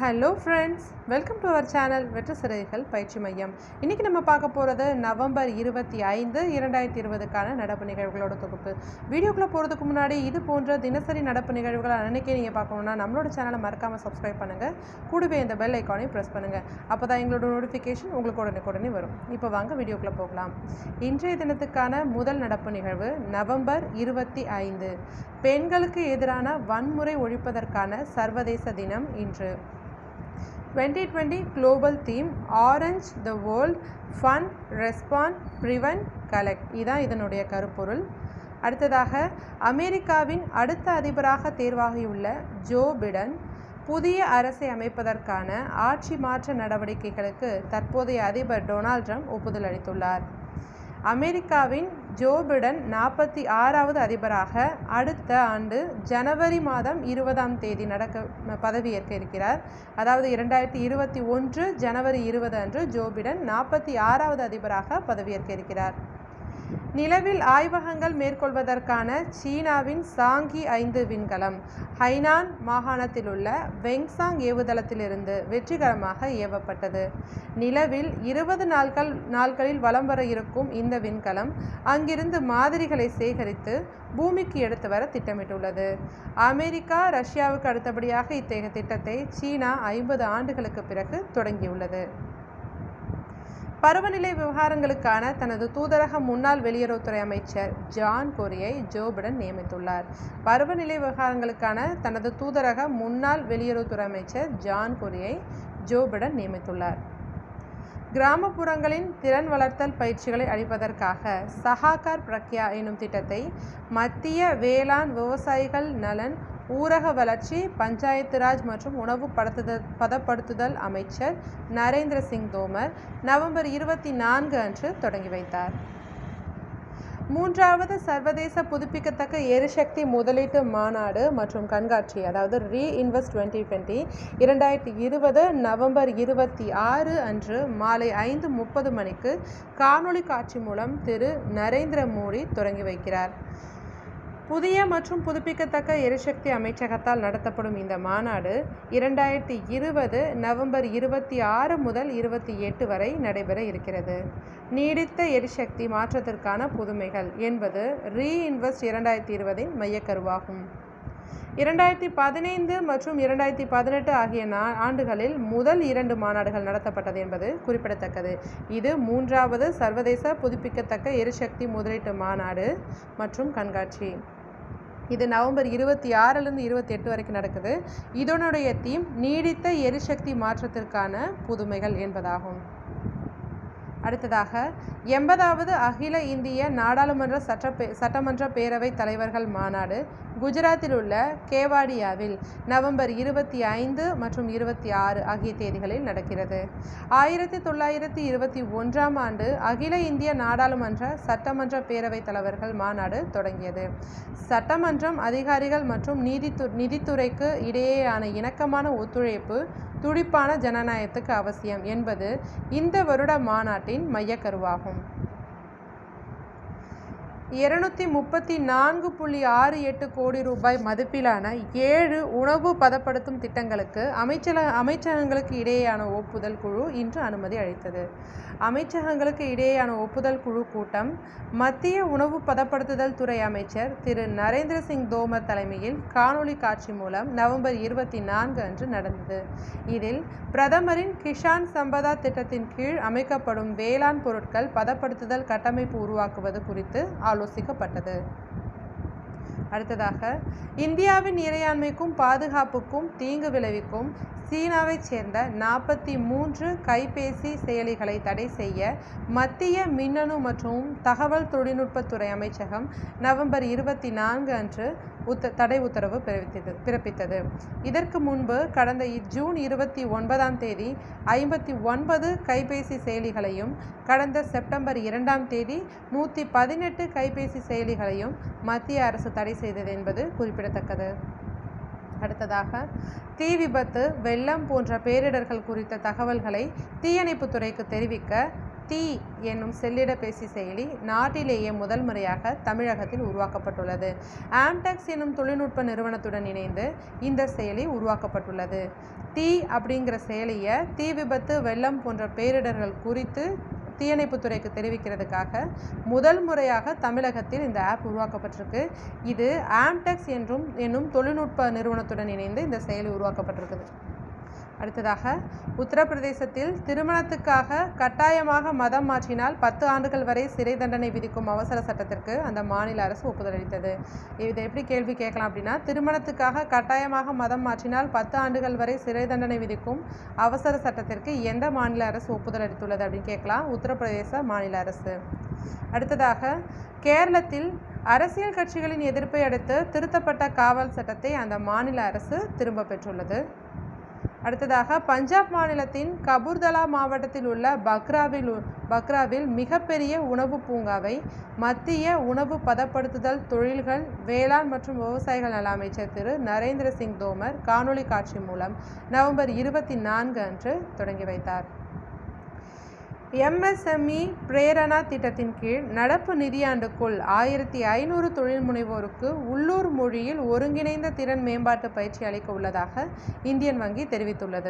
Hello friends welcome to our channel வெற்று சிறைகள் பயிற்சி மையம் இன்றைக்கி நம்ம பார்க்க போகிறது நவம்பர் இருபத்தி ஐந்து இரண்டாயிரத்தி இருபதுக்கான நடப்பு நிகழ்வுகளோட தொகுப்பு. வீடியோக்குள்ளே போகிறதுக்கு முன்னாடி இது போன்ற தினசரி நடப்பு நிகழ்வுகள் அன்னைக்கே நீங்கள் பார்க்கணுன்னா நம்மளோட சேனலை மறக்காமல் சப்ஸ்கிரைப் பண்ணுங்கள் கூடவே இந்த பெல் ஐக்கானையும் ப்ரெஸ் பண்ணுங்கள் அப்போ தான் எங்களோட நோட்டிஃபிகேஷன் உங்களுக்கு உடனே உடனே வரும். இப்போ வாங்க வீடியோக்குள்ளே போகலாம். இன்றைய தினத்துக்கான முதல் நடப்பு நிகழ்வு நவம்பர் இருபத்தி ஐந்து. பெண்களுக்கு எதிரான வன்முறை ஒழிப்பதற்கான சர்வதேச தினம் இன்று. 2020 global theme orange the world fund respond prevent collect. இதான் இதனுடைய கருப்பொருள். அடுத்ததாக அமெரிக்காவின் அடுத்த அதிபராக தேர்வாகியுள்ள ஜோ பிடன் புதிய அரசை அமைப்பதற்கான ஆட்சி மாற்ற நடவடிக்கைகளுக்கு தற்போதைய அதிபர் டொனால்ட் ட்ரம்ப் ஒப்புதல் அளித்துள்ளார். அமெரிக்காவின் ஜோ பிடன் நாற்பத்தி ஆறாவது அதிபராக அடுத்த ஆண்டு ஜனவரி மாதம் இருபதாம் தேதி நடக்க பதவியேற்க இருக்கிறார். அதாவது இரண்டாயிரத்தி இருபத்தி ஒன்று ஜனவரி இருபது அன்று ஜோ பிடன் நாற்பத்தி ஆறாவது அதிபராக பதவியேற்க இருக்கிறார். நிலவில் ஆய்வகங்கள் மேற்கொள்வதற்கான சீனாவின் சாங்கி ஐந்து விண்கலம் ஹைனான் மாகாணத்திலுள்ள வெங்சாங் ஏவுதளத்திலிருந்து வெற்றிகரமாக ஏவப்பட்டது நிலவில் இருபது நாட்கள் நாட்களில் வலம் வர இருக்கும் இந்த விண்கலம் அங்கிருந்து மாதிரிகளை சேகரித்து பூமிக்கு எடுத்து வர திட்டமிட்டுள்ளது. அமெரிக்கா ரஷ்யாவுக்கு அடுத்தபடியாக இத்தகைய திட்டத்தை சீனா ஐம்பது ஆண்டுகளுக்கு பிறகு தொடங்கியுள்ளது. பருவநிலை விவகாரங்களுக்கான தனது தூதரக முன்னாள் வெளியுறவுத்துறை அமைச்சர் ஜான் கொரியை ஜோ பிடன் நியமித்துள்ளார். பருவநிலை விவகாரங்களுக்கான தனது தூதரக முன்னாள் வெளியுறவுத்துறை அமைச்சர் ஜான் கொரியை ஜோ பிடன் நியமித்துள்ளார். கிராமப்புறங்களின் திறன் வளர்த்தல் பயிற்சிகளை அளிப்பதற்காக சஹாகார் பிரக்யா எனும் திட்டத்தை மத்திய வேளாண் விவசாயிகள் நலன் ஊரக வளர்ச்சி பஞ்சாயத்து ராஜ் மற்றும் உணவு படுத்துதல் பதப்படுத்துதல் அமைச்சர் நரேந்திர சிங் தோமர் நவம்பர் இருபத்தி நான்கு அன்று தொடங்கி வைத்தார். மூன்றாவது சர்வதேச புதுப்பிக்கத்தக்க எரிசக்தி முதலீட்டு மாநாடு மற்றும் கண்காட்சி அதாவது ரீ இன்வெஸ்ட் டுவெண்ட்டி டுவெண்ட்டி இரண்டாயிரத்தி இருபது நவம்பர் இருபத்தி ஆறு அன்று மாலை ஐந்து முப்பது மணிக்கு காணொளி காட்சி மூலம் திரு நரேந்திர மோடி தொடங்கி வைக்கிறார். புதிய மற்றும் புதுப்பிக்கத்தக்க எரிசக்தி அமைச்சகத்தால் நடத்தப்படும் இந்த மாநாடு இரண்டாயிரத்தி இருபது நவம்பர் இருபத்தி ஆறு முதல் இருபத்தி எட்டு வரை நடைபெற இருக்கிறது. நீடித்த எரிசக்தி மாற்றத்திற்கான புதுமைகள் என்பது ரீஇன்வெஸ்ட் இரண்டாயிரத்தி இருபதின் மையக்கருவாகும். இரண்டாயிரத்தி பதினைந்து மற்றும் இரண்டாயிரத்தி பதினெட்டு ஆகிய நா ஆண்டுகளில் முதல் இரண்டு மாநாடுகள் நடத்தப்பட்டது என்பது குறிப்பிடத்தக்கது. இது மூன்றாவது சர்வதேச புதுப்பிக்கத்தக்க எரிசக்தி முதலீட்டு மாநாடு மற்றும் கண்காட்சி. இது நவம்பர் இருபத்தி ஆறிலிருந்து இருபத்தி எட்டு வரைக்கும் நடக்குது. இதனுடைய தீம் நீடித்த எரிசக்தி மாற்றத்திற்கான புதுமைகள் என்பதாகும். அடுத்ததாக எண்பதாவது அகில இந்திய நாடாளுமன்ற சட்டப்பே சட்டமன்ற பேரவைத் தலைவர்கள் மாநாடு குஜராத்தில் உள்ள கேவாடியாவில் நவம்பர் இருபத்தி ஐந்து மற்றும் இருபத்தி ஆறு ஆகிய தேதிகளில் நடக்கிறது. ஆயிரத்தி தொள்ளாயிரத்தி இருபத்தி ஒன்றாம் ஆண்டு அகில இந்திய நாடாளுமன்ற சட்டமன்ற பேரவைத் தலைவர்கள் மாநாடு தொடங்கியது. சட்டமன்றம் அதிகாரிகள் மற்றும் நீதித்து நிதித்துறைக்கு இடையேயான இணக்கமான ஒத்துழைப்பு துடிப்பான ஜனநாயகத்துக்கு அவசியம் என்பது இந்த வருட மாநாட்டின் மையக்கருவாகும் இருநூத்தி முப்பத்தி நான்கு புள்ளி ஆறு எட்டு கோடி ரூபாய் மதிப்பிலான ஏழு உணவு பதப்படுத்தும் திட்டங்களுக்கு அமைச்சக அமைச்சகங்களுக்கு இடையேயான ஒப்புதல் குழு இன்று அனுமதி அளித்தது. அமைச்சகங்களுக்கு இடையேயான ஒப்புதல் குழு கூட்டம் மத்திய உணவு பதப்படுத்துதல் துறை அமைச்சர் திரு. நரேந்திர சிங் தோமர் தலைமையில் காணொளி காட்சி மூலம் நவம்பர் இருபத்தி நான்கு அன்று நடந்தது. இதில் பிரதமரின் கிஷான் சம்பதா திட்டத்தின் கீழ் அமைக்கப்படும் வேளாண் பொருட்கள் பதப்படுத்துதல் கட்டமைப்பு உருவாக்குவது குறித்து ஆலோசிக்கப்பட்டது. அடுத்ததாக இந்தியாவின் இறையாண்மைக்கும் பாதுகாப்புக்கும் தீங்கு விளைவிக்கும் சீனாவைச் சேர்ந்த நாற்பத்தி மூன்று கைபேசி செயலிகளை தடை செய்ய மத்திய மின்னணு மற்றும் தகவல் தொழில்நுட்பத்துறை அமைச்சகம் நவம்பர் இருபத்தி நான்கு அன்று உத்த தடை உத்தரவு பிறப்பித்தது பிறப்பித்தது. இதற்கு முன்பு கடந்த ஜூன் இருபத்தி ஒன்பதாம் தேதி ஐம்பத்தி ஒன்பது கைபேசி செயலிகளையும் கடந்த செப்டம்பர் இரண்டாம் தேதி நூற்றி பதினெட்டு கைபேசி செயலிகளையும் மத்திய அரசு தடை செய்தது என்பது குறிப்பிடத்தக்கது. அடுத்ததாக தீ விபத்து வெள்ளம் போன்ற பேரிடர்கள் குறித்த தகவல்களை தீயணைப்புத்துறைக்கு தெரிவிக்க தீ என்னும் செல்லிடப்பேசி செயலி நாட்டிலேயே முதல் முறையாக தமிழகத்தில் உருவாக்கப்பட்டுள்ளது. ஆம்டெக்ஸ் என்னும் தொழில்நுட்ப நிறுவனத்துடன் இணைந்து இந்த செயலி உருவாக்கப்பட்டுள்ளது. தீ அப்படிங்கிற செயலியை தீ விபத்து வெள்ளம் போன்ற பேரிடர்கள் குறித்து தீயணைப்புத்துறைக்கு தெரிவிக்கிறதுக்காக முதல் முறையாக தமிழகத்தில் இந்த ஆப் உருவாக்கப்பட்டிருக்கு. இது ஆம்டெக்ஸ் என்றும் என்னும் தொழில்நுட்ப நிறுவனத்துடன் இணைந்து இந்த செயலி உருவாக்கப்பட்டிருக்குது. அடுத்ததாக உத்தரப்பிரதேசத்தில் திருமணத்துக்காக கட்டாயமாக மதம் மாற்றினால் பத்து ஆண்டுகள் வரை சிறை தண்டனை விதிக்கும் அவசர சட்டத்திற்கு அந்த மாநில அரசு ஒப்புதல் அளித்தது. இதை எப்படி கேள்வி கேட்கலாம் அப்படின்னா திருமணத்துக்காக கட்டாயமாக மதம் மாற்றினால் பத்து ஆண்டுகள் வரை சிறை தண்டனை விதிக்கும் அவசர சட்டத்திற்கு எந்த மாநில அரசு ஒப்புதல் அளித்துள்ளது அப்படின்னு கேட்கலாம். உத்தரப்பிரதேச மாநில அரசு. அடுத்ததாக கேரளத்தில் அரசியல் கட்சிகளின் எதிர்ப்பை அடுத்து திருத்தப்பட்ட காவல் சட்டத்தை அந்த மாநில அரசு திரும்ப பெற்றுள்ளது. அடுத்ததாக பஞ்சாப் மாநிலத்தின் கபூர்தலா மாவட்டத்தில் உள்ள பக்ராவில் பக்ராவில் மிகப்பெரிய உணவு பூங்காவை மத்திய உணவு பதப்படுத்துதல் தொழில்கள் வேளாண் மற்றும் விவசாயிகள் நல அமைச்சர் திரு நரேந்திர சிங் தோமர் காணொளி காட்சி மூலம் நவம்பர் இருபத்தி நான்கு அன்று தொடங்கி வைத்தார். எம்எஸ்எம்இ பிரேரணா திட்டத்தின் கீழ் நடப்பு நிதியாண்டுக்குள் ஆயிரத்தி ஐநூறு தொழில் முனைவோருக்கு உள்ளூர் மொழியில் ஒருங்கிணைந்த திறன் மேம்பாட்டு பயிற்சி அளிக்க உள்ளதாக இந்தியன் வங்கி தெரிவித்துள்ளது.